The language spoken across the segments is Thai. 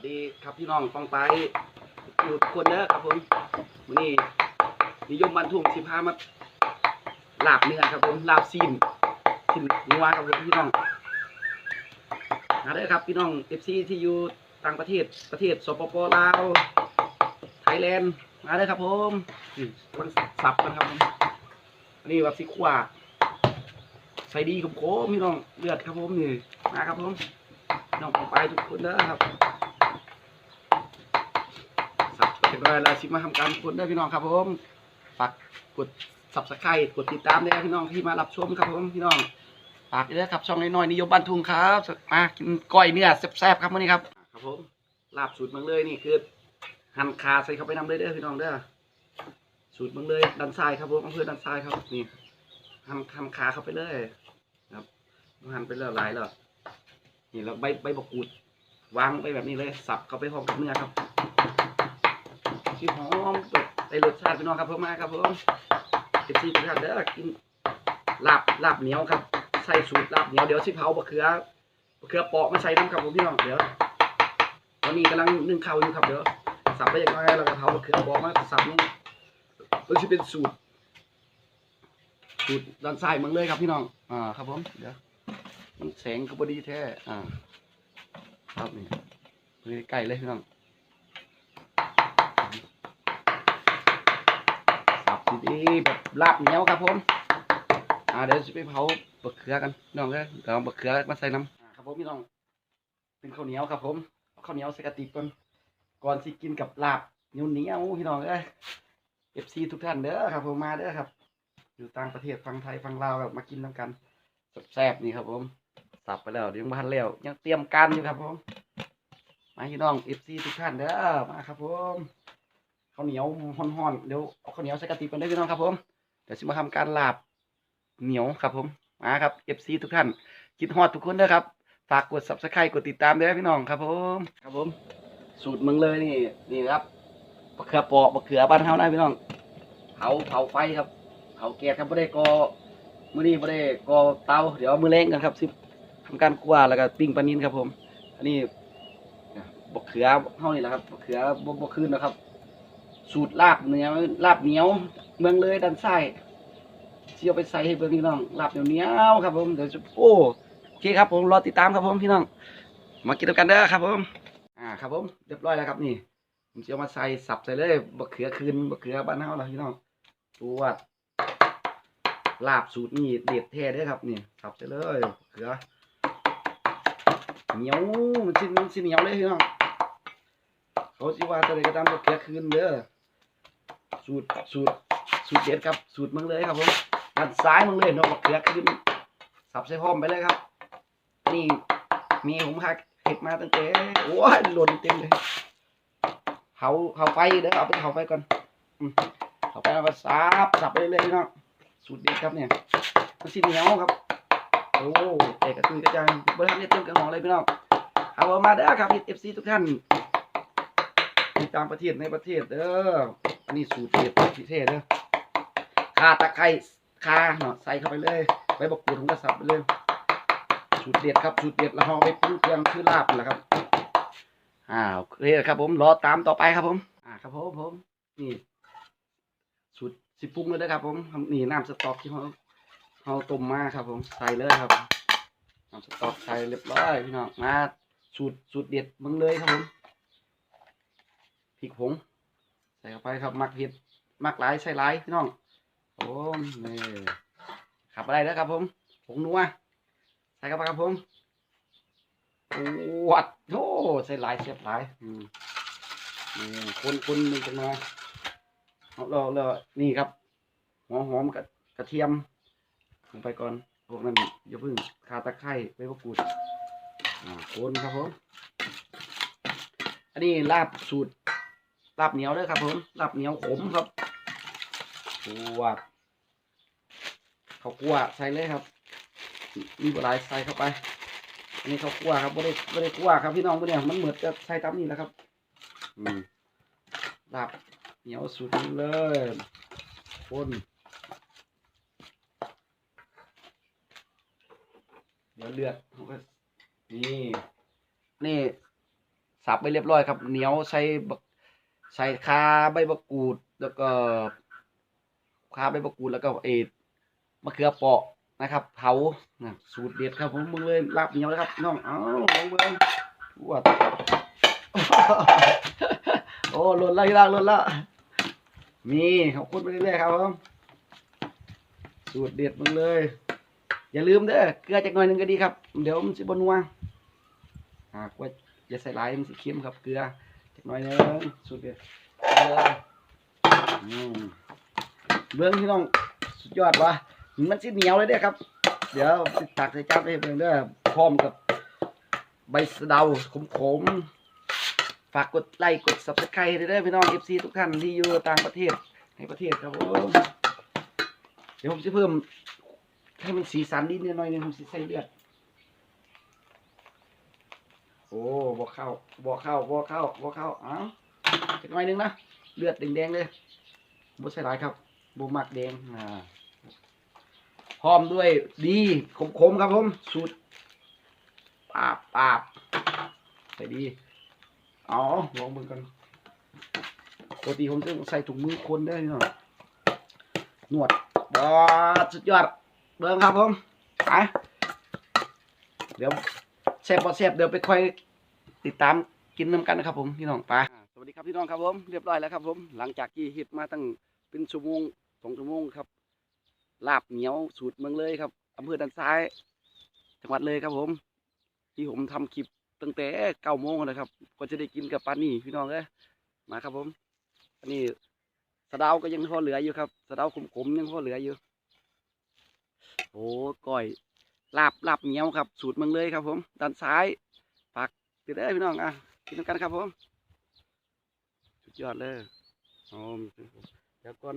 วัสดีครับพี่น้องฟองไปอยู่ทุกคนเด้อครับผมวันนี้นิยมบันทุ่งสิพามาลาบเนื้อครับผมลาบซีนซีนนัวครับผมพี่น้องมาเด้อครับพี่น้องเอฟซีที่อยู่ต่างประเทศประเทศสปปลาวไทยแลนด์มาเด้อครับผมนี่มันสับกันครับผมอันนี้แบบสิขวาใส่ดีกับโคมพี่น้องเลือดครับผมนี่มาครับผมน้องไปทุกคนนะครับสั บร้อยแล้วชิมาทำการทุกคนด้พี่น้องครับผมฝากกดสับสไครต์กดติดตามด้วยพี่น้องที่มารับชมครับผมพี่น้องฝากด้วยครับช่องน้อยๆนิยมบ้านทุ่งครับมากินก้อยเนื้อแซ่บๆครับวันนี้ครับครับผมลาบสูตรเมืองเลยนี่คือหั่นขาใส่เข้าไปนำเลยเด้อพี่น้องเด้อสูตรเมืองเลยดันทรายครับผมอำเภอดันทรายครับนี่หั่นหั่นขาเข้าไปเลยครับหั่นไปแล้วหลายแล้วนี่เราใบใบบกกูดวางไปแบบนี้เลยสับเข้าไปพร้อมกับเนื้อครับ ชิหอมเปิดได้รสชาติพี่น้องครับเพิ่มมาครับผมเจ็ดสี่ทุกท่านเด้อกินลาบลาบเหนียวครับ ใส่สูตรลาบเหนียวเดี๋ยวสิเผาบะเขือบะเขือปาะมาใส่น้ำครับผมพี่น้องเดี๋ยวตอนนี้กำลังนึ่งข้าวอยู่ครับเดี๋ยวสับไปอย่างไรเราก็เผาบะเขือปาะมาสับนี่มันจะเป็นสูตร สูตรด้านซ้ายมืองเลยครับพี่น้องอ่าครับผมเดี๋ยวแสงก็บดีแท้อ่าครับนี่นี่ใกล้เลยพี่น้องสับ ดีๆแบบลาบเหนียวครับผมอ่าเดี๋ยวจะไปเผาบะเขือกันพี่น้องเลยเดี๋ยวเอาบะเขือมาใส่น้ำอ่าครับผมพี่น้องเป็นข้าวเหนียวครับผมเอาข้าวเหนียวใส่กระติกก่อนก่อนสิกินกับลาบเหนียวเหนียวพี่น้องเอ้ยเอฟซีทุกท่านเด้อครับผมมาเด้อครับ อยู่ต่างประเทศฟังไทยฟังลาวแบบมากินน้ำกันแซ่บๆนี่ครับผมสับไปแล้วยังพันแล้วยังเตรียมการอยู่ครับผมมาพี่น้องเอฟซีทุกท่านเด้อมาครับผม ข้าวเหนียวห่อนๆเดี๋ยวเอาข้าวเหนียวใส่กระติกกันได้พี่น้องครับผมเดี๋ยวจะมาทำการลาบเหนียวครับผมมาครับเอฟซีทุกท่านคิดฮอดทุกคนเด้อครับฝากกด subscribe กดติดตามด้วยพี่น้องครับผมครับผมสูตรมืองเลยนี่นี่ครับมะเขือเปอกมะเขือบ้านเฮานะพี่น้องเผาเผาไฟครับเผาแก๊สครับไม่ได้ก่อมื้อนี้บ่ได้ก่อเตาเดี๋ยวมือแรงกันครับสิทำการคั่วแล้วก็ปิ้งปลานินครับผม อันนี้บกเขือเฮานี่แหละครับบกเขือบ่บ่คืนนะครับ สูตรลาบเนื้อลาบเหนียว เมืองเลยด้านซ้ายสิเอาไปใส่ให้เบิ่งพี่น้องลาบเหนียวๆครับผมเดี๋ยวจะโอ้โอเคครับผมรอติดตามครับผมพี่น้อง มากินด้วยกันเด้อครับผมอ่าครับผมเรียบร้อยแล้วครับนี่ผมจะเอามาใส่สับใส่เลยบะเขือคืนบะเขือบ้านเฮาล่ะพี่น้องจวลาบสูตรนี่เด็ดแท้เด้อครับนี่สับไปเลยเขือเหนียวมันชิ้นชิ้นเหนียวเลยพี่น้องเขาสิว่าตัวใดก็ตามตัวเขือคืนเด้อ สูตรสูตรสูตรเด็ดครับสูตรมืองเลยครับผมด้านซ้ายมืองเลยเนาะบักเขือคืนสับใส่พร้อมไปเลยครับ นี่มีผมหักเห็ดมาตั้งแต่โอ้ยหล่นเต็มเลยเผาเผาไฟเด้อเอาไปเผาไฟก่อนเผาไฟแล้วก็สับสับไปเรื่อยๆพี่น้องสูตรเด็ดครับเนี่ยมันสีเหนียวครับโอ้เอกกระตุยกระจายบริษัทเนี่ยเต็มกระหองเลยพี่น้องเอามาเด้อครับเอฟซีทุกท่านที่ตางประเทศในประเทศเด้อ อันนี้สูตรเด็ดพิเศษเด้อข่าตะไคร้ข่าเนาะใส่เข้าไปเลยใบบักกูดผมก็สับไปเลยสูตรเด็ดครับสูตรเด็ดแล้วเราเอาไปปรุงเครื่องคือลาบนั่นแหละครับอ่าโอเคครับผมรอตามต่อไปครับผม อ่าครับผมผมนี่สูตรสิปรุงเลยนะครับ ผมนี่น้ำสต๊อกที่เขาเขาต้มมาครับ ผมใส่เลยครับน้ำสต๊อกใส่เรียบร้อยพี่น้องมาสูตรสูตรเด็ดมึงเลยครับผมพริกผง ใส่เข้าไปครับมักเผ็ดมักหลายใส่หลายพี่น้องโอ้นี่ขับอะไรแล้วครับผมผงนัวใส่เข้าไปครับผมวัดโอ้ใส่หลายเสียบหลายอืมนี่คนคนหนึ่งจังมาเราเรานี่ครับหัวหอมกับกระเทียมลงไปก่อนพวกนั้นอย่าเพึ่งคาตะไคร้ใบมะกรูดอ่าคนครับผมอันนี้ลาบสูตร ลาบเหนียวเด้วยครับผมลาบเหนียวขมครับขัวข้าวคั่วใส่เลยครับ มีบหลายใส่เข้าไป อันนี้ข้าวคั่วครับไม่ได้ไม่ได้คั่วครับพี่น้องพวกเนี่ยมันเหมือนจะใส่ตามนี้แหละครับ อืมลาบเหนียวสุดเลยคนเดี๋ยวเดือดผมก็นี่นี่สับไปเรียบร้อยครับ เหนียวใส่บัก ใส่คาใบมะกรูดแล้วก็คาใบมะกรูดแล้วก็เอดมะเขือเปราะนะครับเผานะสูตรเด็ดครับผมมึงเลยลาบเหนียวเลยครับน้องเอ้าลงเบิ่งปวดโอ้หล่นล้วที่ล่างหล่นล้วนี่ขอบคุณไปเรื่อยๆครับผมสูตรเด็ดมึงเลย อย่าลืมเด้อเกลือจักหน่อยนึงก็ดีครับ เดี๋ยวมันสิบนัวหากว่าอย่าใส่หลายมันสิเค็มครับเกลือ น่อยหนึงสูตรเด็ดเกลืออืมเบื้องพี่น้องสุดยอดวะมันสิเหนียวเลยเด้อครับ เดี๋ยวสิตักใส่จานไปให้เบิ่งเด้อพร้อมกับใบสะเดาขมๆฝากกดไลค์กด subscribe ด้วยเด้อพี่น้อง FC ทุกท่านที่อยู่ต่างประเทศในประเทศครับผมเดี๋ยวผมจะเพิ่มให้มันสีสันนิดหน่อยหนึงผมสิใส่เลือด โอ้บ่เข้าบ่เข้าบ่เข้าบ่เข้าอ้าจักหน่อยหนึงนะเลือดแดงๆเลยบ่ใส่หลายครับบ่มักแดงอ่าพร้อมด้วยดีขมๆครับผมสูตรปาบปาบใส่ดีอ๋อลองเบิ่งกันปกติผมจะใส่ถุงมือคนได้เนาะนวดบอสุดยอดเบิ่งครับผมไปเดี๋ยว ซ่บบ่แซ่บเดี๋ยวไปค่อยติดตามกินน้ำกันนะครับผมพี่น้องไปสวัสดีครับพี่น้องครับผมเรียบร้อยแล้วครับผมหลังจากที่เฮ็ดมาตั้งเป็นชั่วโมงสองชั่วโมงครับลาบเหนียวสูตรเมืองเลยครับอำเภอด้านซ้าย จังหวัดเลยครับผม ที่ผมทำคลิปตั้งแต่เก้าโมงนะครับก็จะได้กินกับปานี่พี่น้องเลยมาครับผมอันนี้สะเดาก็ยังพอเหลืออยู่ครับสะเดาขมๆยังพอเหลืออยู่โอ้ก้อย ลาบลาบเหนียวครับ สูตรเมืองเลยครับ ผมด้านซ้ายฝากติดได้พี่น้องอะกินกันครับผมสุดยอดเลยโอ้เดี๋ยวก่อน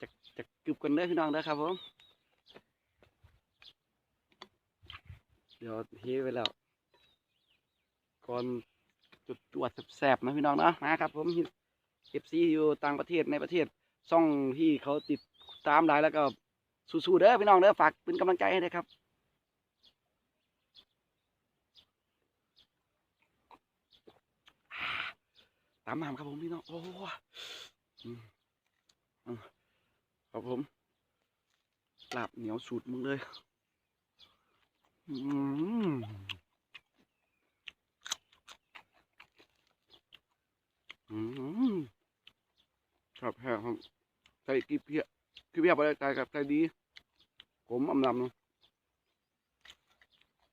จะจะกึบกันเด้อพี่น้องเด้อครับผมเดี๋ยวเทไว้แล้วก่อนจุดตรวจแสบๆนะพี่น้องเนาะมาครับ ผมเอฟซีอยู่ต่างประเทศในประเทศซ่องที่เขาติดตามได้แล้วก็ สู้ๆเด้อพี่น้องเด้อฝากเป็นกำลังใจให้ด้วยครับตามหามครับผมพี่น้องโอ้ครับผมลาบเหนียวสูตรมึงเลยอืมอืมครับแพ้ครับใส่กี่เพีย กี่เพียอะไรใจกับใจดี ผมอำลำเนาะ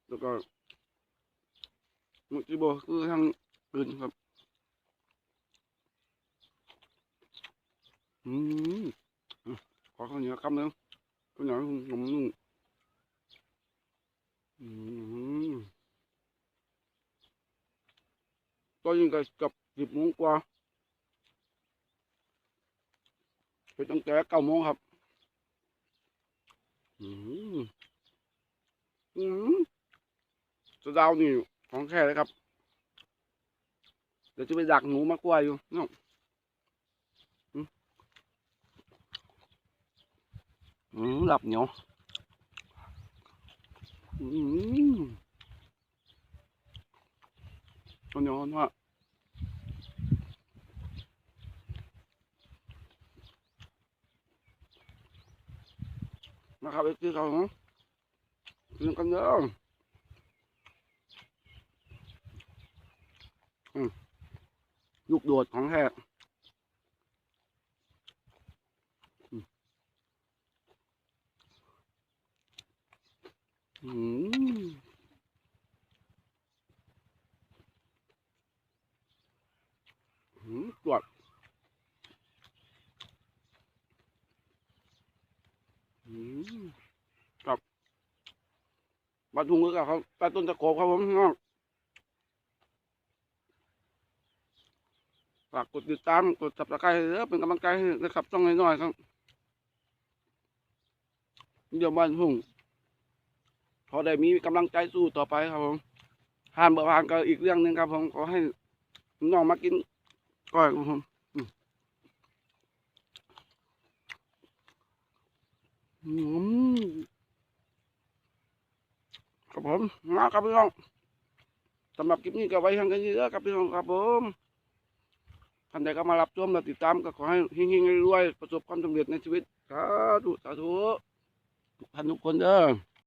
แล้วก็มุจิโบคือทางอื่นครับอืมขอข้าวเหนียวคำหนึงข้าวเหนียวนุ่มนุ่มอืมตอนนี้ก็กับสิบโมงกว่าไปตั้งแต่เก้าโมงครับ อืมสะเดาวนี่ของแค่เลยครับ เดี๋ยวจะไปดักหนูมากกว่าอยู่เนาะอืมอืมหลับเหนียวอืมเอาเหนียวนะ นะครับไอ้ที่เขาเนาะกินกันเยอะอืมลูกโดดของแท้อืมอืมอืมตรวจอืมครับ มาทุงกับเขาต้ต้นตะโขบครับผมน้องฝากกดติดตามกดสับสไครต์เด้อเป็นกำลังใจให้นะครับต้องน้อยๆครับเดี๋ยวบ้านพุ่งพอได้มีกำลังใจสู้ต่อไปครับผมผ่านบ่ผ่านก็อีกเรื่องหนึ่งครับผมขอให้น้องมากินก้อยครับผมอืมับผมมาครับพี่น้องสำหรับคลิปนี้ก็ไว้ทางกันเยอะครับพี่น้องครับผมท่านใดก็มารับชมและติดตามก็ขอให้เฮงๆรวยประสบความสำเร็จในชีวิตสาธุสาธุทุกท่านทุกคนเด้อ